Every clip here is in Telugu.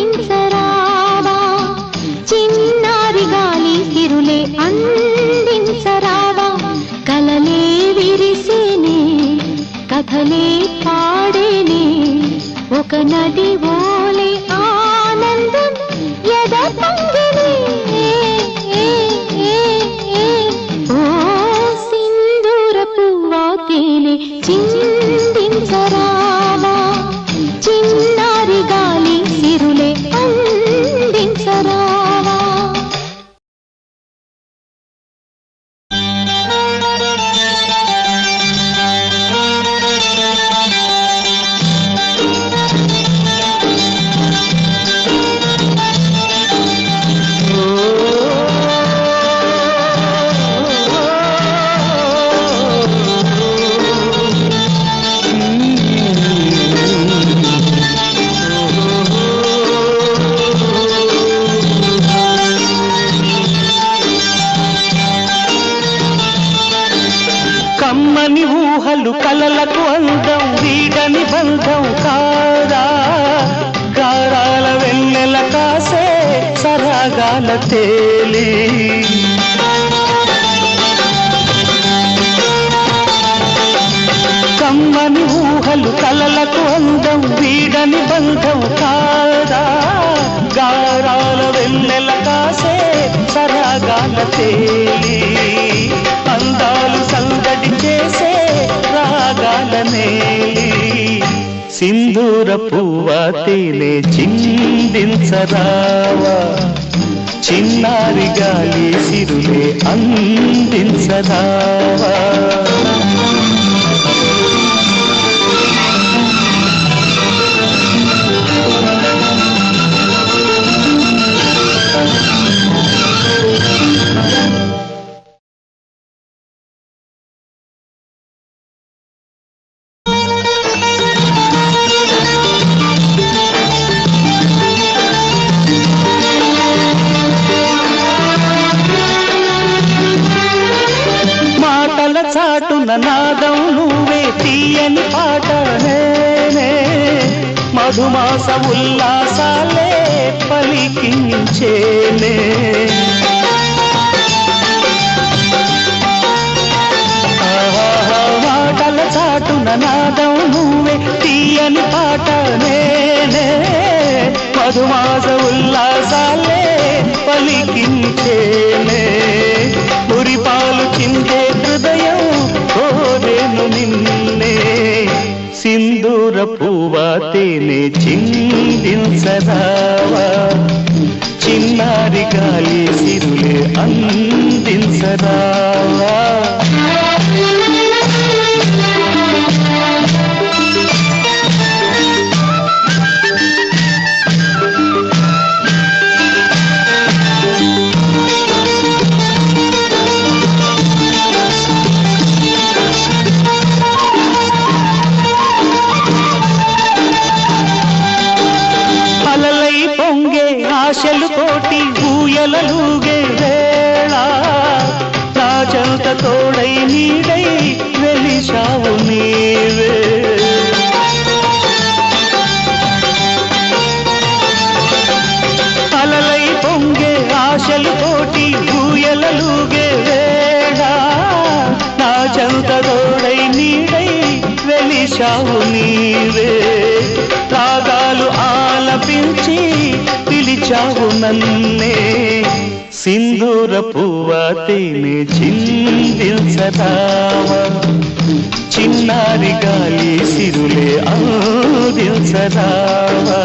చిందించరావా చిన్నారి గాలి సిరులే అందించరావా కలలే విరిసేనే కథలే పాడేనే ఒక నది ఊహలు కలలకు అందం వీడని బంధం కాదా? గారాల వెన్నెల కాసే సరాగాల తేలి. కమ్మని ఊహలు కలలకు అందం వీడని బంధం కాదా? గారాల వెన్నెల కాసే సరాగాల తేలి. సింధూర పువ్వ తేనె చిందించరావా. చిన్నారి గాలి సిరులే అందించరావా. చాటున నాదం నువ్వే తీయని పాట నేనే. మధుమాస ఉల్లాసాలే పలికించేనే. ఆహా, మాటల చాటున నాదం నువ్వే తీయని పాట నేనే. మధుమాస ఉల్లాసాలే పలికించే సింధూర పువ్వ తేనె చిందించరావా చిన్నారి గాలి సిరులే అందించరావా నీవే. రాగాలు ఆలపించి పిలిచావు నన్నే. సింధూర పువ్వ తేనె చిందించరావా చిన్నారి గాలి సిరులే అందించరావా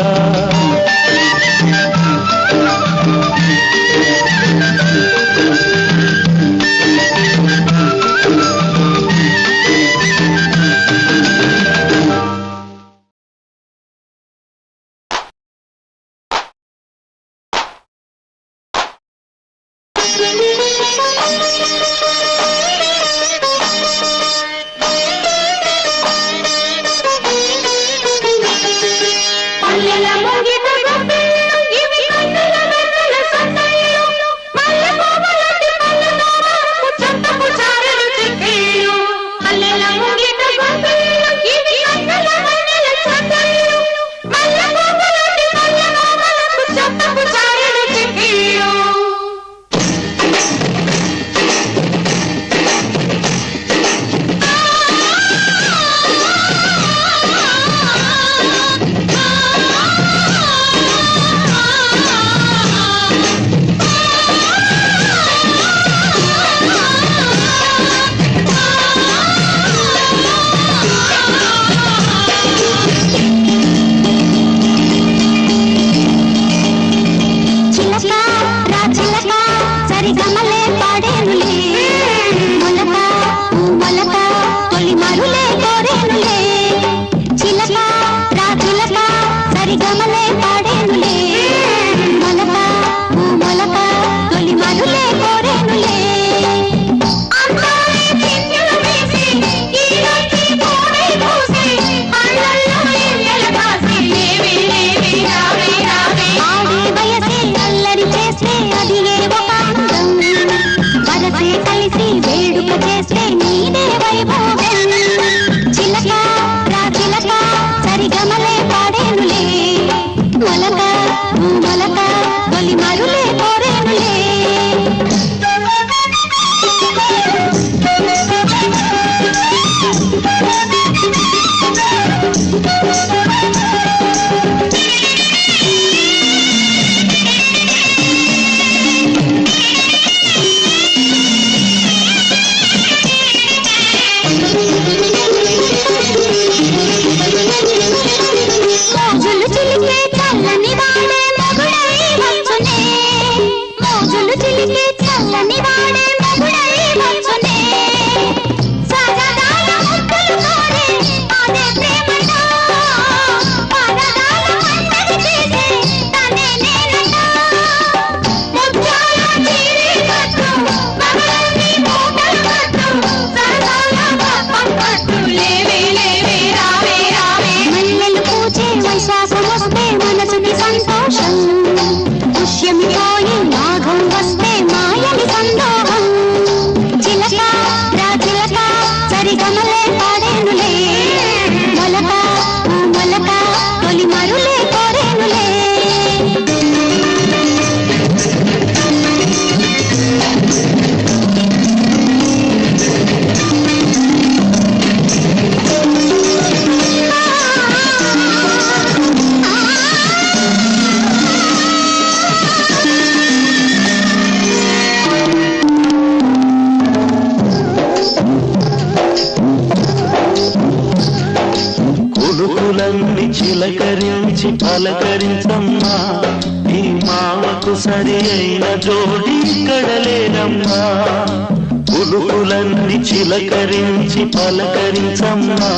ధరించమ్మా.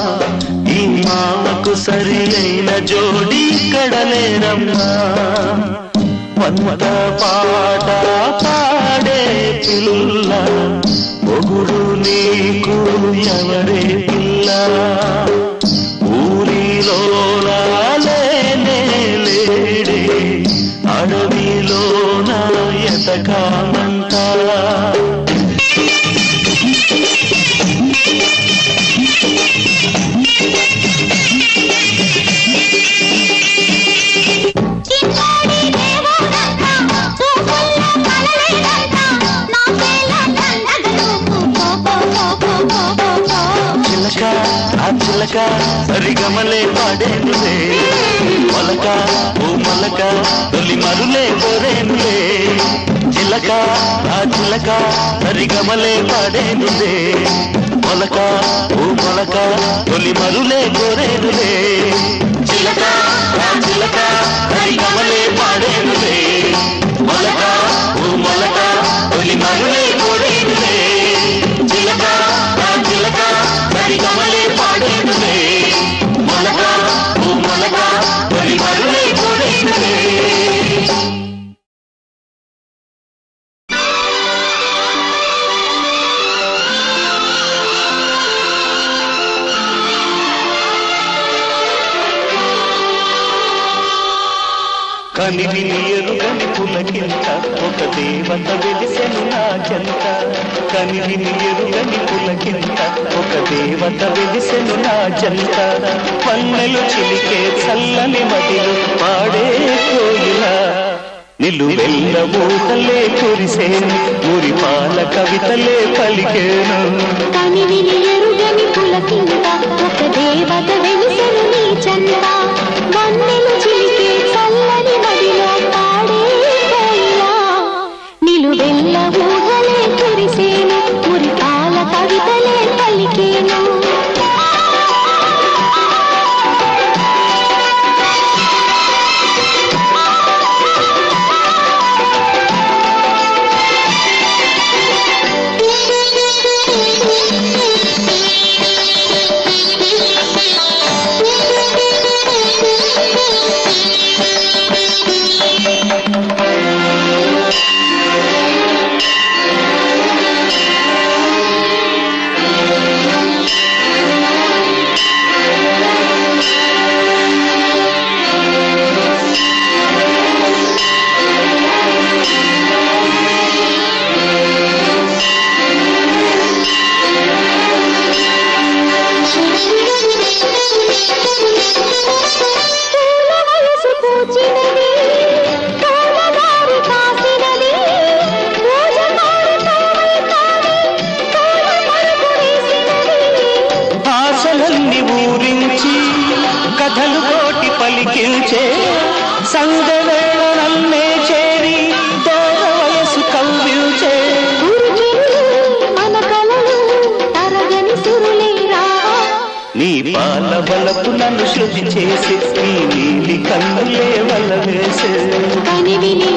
ఈ మామకు సరి అయిన జోడి కడలేరమ్మా లేనమ్మా పాట పాడే పిల్ల మొగుడు నీకు ఎవరే పిల్ల? ఆ రిగమలే సరిగమలే పాడేనులే. మొలక ఓ మలక తొలి మరులే కోరేనులే. చిలక ఆ చిలక సరిగమలే పాడేనులే. మొలక ఓ మొలక తొలి మరులే కోరేనులే. చిలక ఆ చిలక సరిగమలే పాడేనులే. మొలక కనివిని ఎరుగని పులకింత ఒక దేవత వెలిసెను నా చెంత. కనివిని ఎరుగని పులకింత ఒక దేవత వెలిసెను నా చెంత. పన్నెలు చిలికే చల్లని మదిలు పాడే కోయిల. నిలు నిలువెల్ల మూటలే కురిసేను. మురిపాల కవితలే పలికేను. కనివిని ఎరుగని పులకింత ఒక దేవత వెలిసెను నీ చెంత. పన్నెలు చిలికే నన్ను శృతి చేసి నీ నీలి కన్నులే వల్ల వేసే కని విని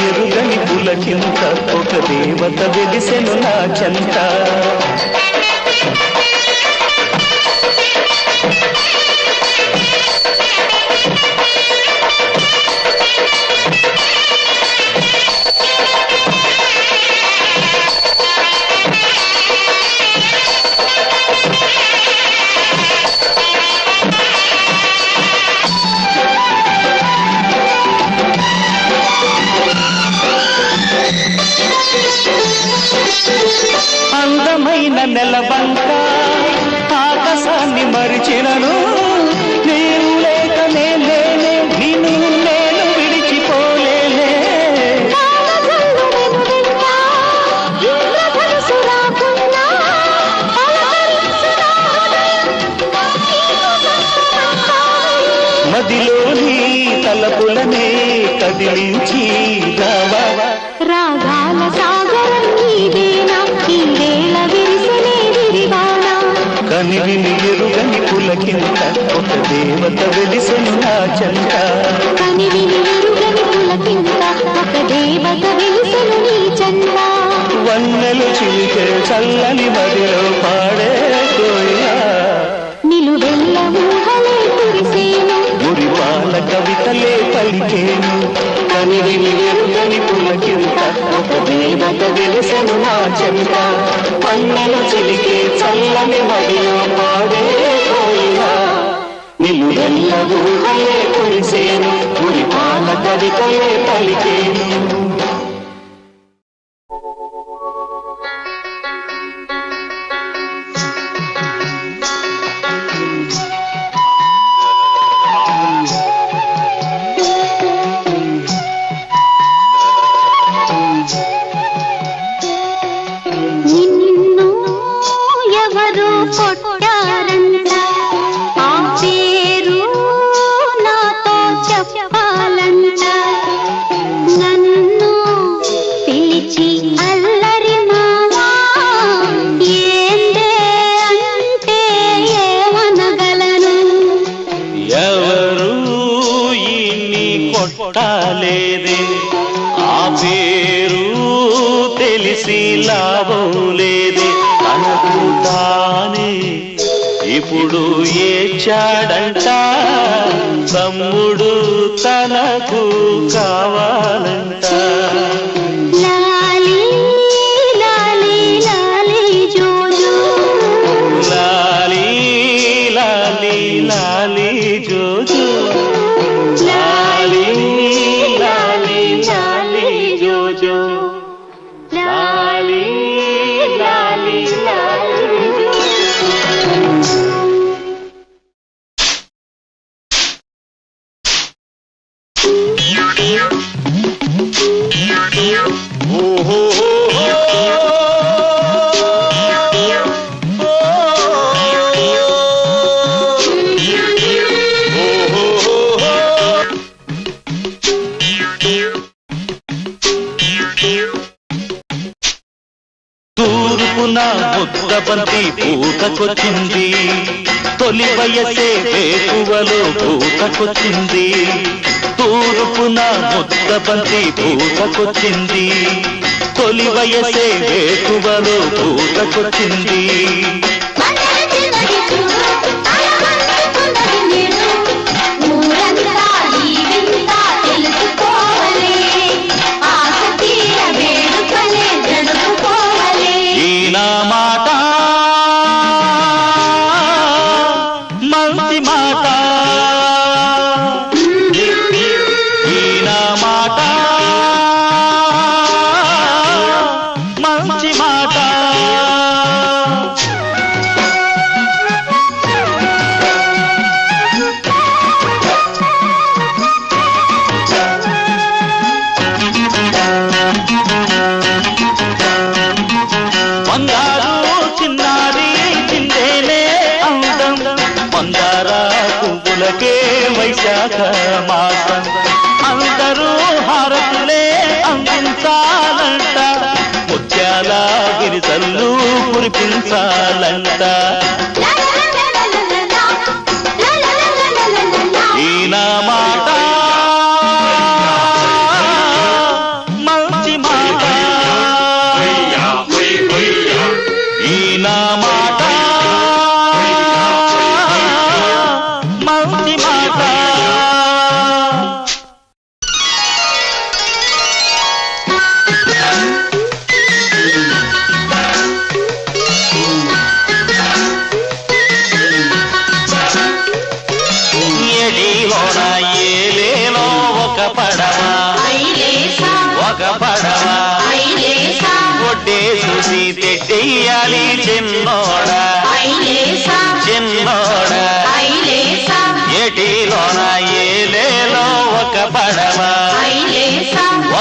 ఎరుగని పులకింత ఒక దేవత వెలిసెను నా చెంత. అందమైన నెలబంక ఆకాశాన్ని మరిచినను. నేను లేక నేనే నిన్ను నేను విడిచిపోలేనే. మదిలోని తలపులనే కదిలించి రావా. కనివి ఎరుగని పులకింత ఒక దేవత వెలిసెను నా చెంత కనివిని ఎరుగని పులకింత ఒక దేవత వెలిసెను నీ చంద వన్నెలు చిలికే చల్లని మదిలో పాడే కోయిలా నిలువెల్ల ఊహలే కురిసేను. గురి మురిపాల కవితలే పలికేను. కనివి ఎరుగని పులకింత ఒక దేవత వెలిసెను నా చెంత పన్నెలు చిలికే చల్లని మదిలో పాడే కోయిలా నిలువెల్ల ఊహలే కురిసేను మురిపాల కవితలే పలికేను ఏచాడంట తమ్ముడు తనకు కావాలంట. కొత్త బంతి పూతకొచ్చింది. తొలి వయసే వేకువలో పూతకొచ్చింది. తూర్పున ముద్దబంతి పూతకొచ్చింది. తొలి వయసే వేకువలో పూతకొచ్చింది. వైశాఖ మాసం. అందరూ హారతులే అందించాలంట. ముత్యాల గిరిజల్లు కురిపించాలంట. Bye.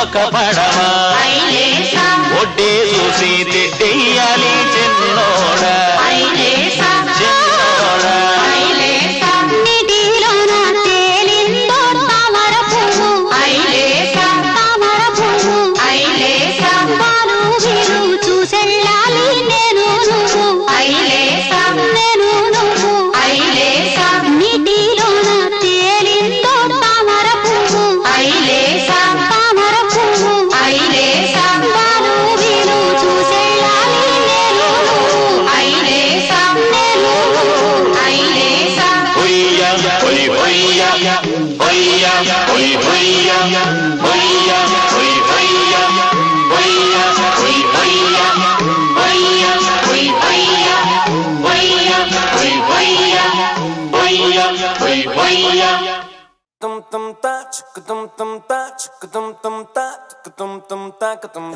మోకపడమా ఒడ్డే చూసి తిట్టేయాలి చె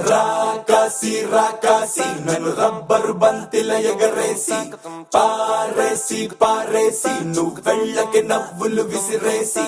ರಾಕಾಸಿ ರಾಕಾಸಿ ನಾನು ರಬ್ಬರು ಬಂತಿಲ್ಲ ಎಗರೇಸಿ పారేసి పారేసి నువ్వు వెళ్ళకి నవ్వులు విసిరేసి